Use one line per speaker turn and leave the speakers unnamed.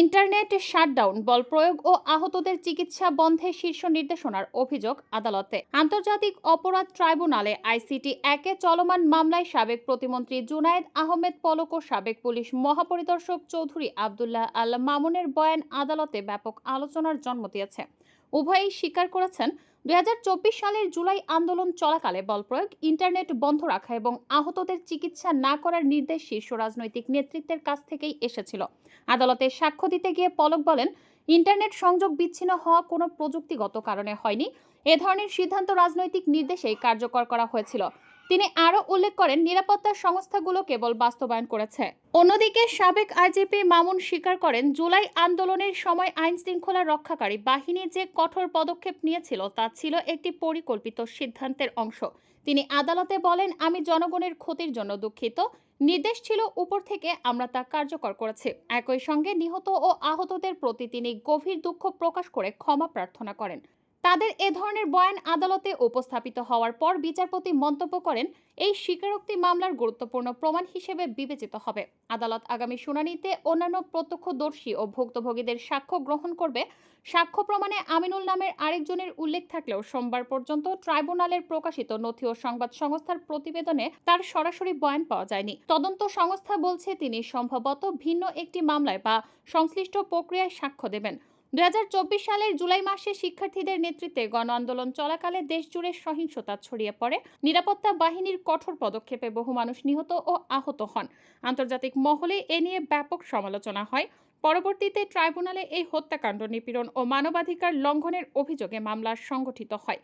Internet shutdown বল প্রয়োগ ও আহতদের চিকিৎসা বন্ধে শীর্ষ নির্দেশনার অভিযোগ আদালতে। আন্তর্জাতিক অপরাধ ট্রাইব্যুনালে আইসিটি একে চলমান মামলায় সাবেক প্রতিমন্ত্রী জুনায়েদ আহমেদ পলক ও সাবেক পুলিশ মহাপরিদর্শক চৌধুরী আবদুল্লাহ আল মামুনের বয়ান আদালতে ব্যাপক আলোচনার জন্ম দিয়েছে। উভয়ই স্বীকার করেছেন, দুই হাজার চব্বিশ সালের জুলাই আন্দোলন চলাকালে বল প্রয়োগ, ইন্টারনেট বন্ধ রাখা এবং আহতদের চিকিৎসা না করার নির্দেশ শীর্ষ রাজনৈতিক নেতৃত্বের কাছ থেকেই এসেছিল। আদালতে সাক্ষ্য দিতে গিয়ে পলক বলেন, ইন্টারনেট সংযোগ বিচ্ছিন্ন হওয়া কোনো প্রযুক্তিগত কারণে হয়নি। এ ধরনের সিদ্ধান্ত রাজনৈতিক নির্দেশেই কার্যকর করা হয়েছিল। তিনি আরও উল্লেখ করেন, নিরাপত্তা সংস্থাগুলো কেবল বাস্তবায়ন করেছে। অন্যদিকে সাবেক আইজিপি মামুন স্বীকার করেন, জুলাই আন্দোলনের সময় আইন শৃঙ্খলা রক্ষাকারী বাহিনী যে কঠোর পদক্ষেপ নিয়েছিল তা ছিল একটি পরিকল্পিত সিদ্ধান্তের অংশ। তিনি আদালতে বলেন, আমি জনগণের ক্ষতির জন্য দুঃখিত। নির্দেশ ছিল উপর থেকে আমরা তা কার্যকর করেছি। একই সঙ্গে নিহত ও আহতদের প্রতি তিনি গভীর দুঃখ প্রকাশ করে ক্ষমা প্রার্থনা করেন। তাদের এ ধরনের বয়ান আদালতে উপস্থাপিত হওয়ার পর বিচারপতি মন্তব্য করেন, এই স্বীকারোক্তি মামলার গুরুত্বপূর্ণ প্রমাণ হিসেবে বিবেচিত হবে। আদালত আগামী শুনানিতে অন্যান্য প্রত্যক্ষদর্শী ও ভুক্তভোগীদের সাক্ষ্য গ্রহণ করবে। সাক্ষ্য প্রমাণে আমিনুল নামের আরেকজনের উল্লেখ থাকলেও সোমবার পর্যন্ত ট্রাইব্যুনালের প্রকাশিত নথি ও সংবাদ সংস্থার প্রতিবেদনে তার সরাসরি বয়ান পাওয়া যায়নি। তদন্ত সংস্থা বলছে, তিনি সম্ভবত ভিন্ন একটি মামলায় বা সংশ্লিষ্ট প্রক্রিয়ায় সাক্ষ্য দেবেন। দুই হাজার চব্বিশ সালের জুলাই মাসে শিক্ষার্থীদের নেতৃত্বে গণ আন্দোলন চলাকালে দেশজুড়ে সহিংসতা ছড়িয়ে পড়ে। নিরাপত্তা বাহিনীর কঠোর পদক্ষেপে বহু মানুষ নিহত ও আহত হন। আন্তর্জাতিক মহলে এ নিয়ে ব্যাপক সমালোচনা হয়। পরবর্তীতে ট্রাইব্যুনালে এই হত্যাকাণ্ড নিপীড়ন ও মানবাধিকার লঙ্ঘনের অভিযোগে মামলা সংগঠিত হয়।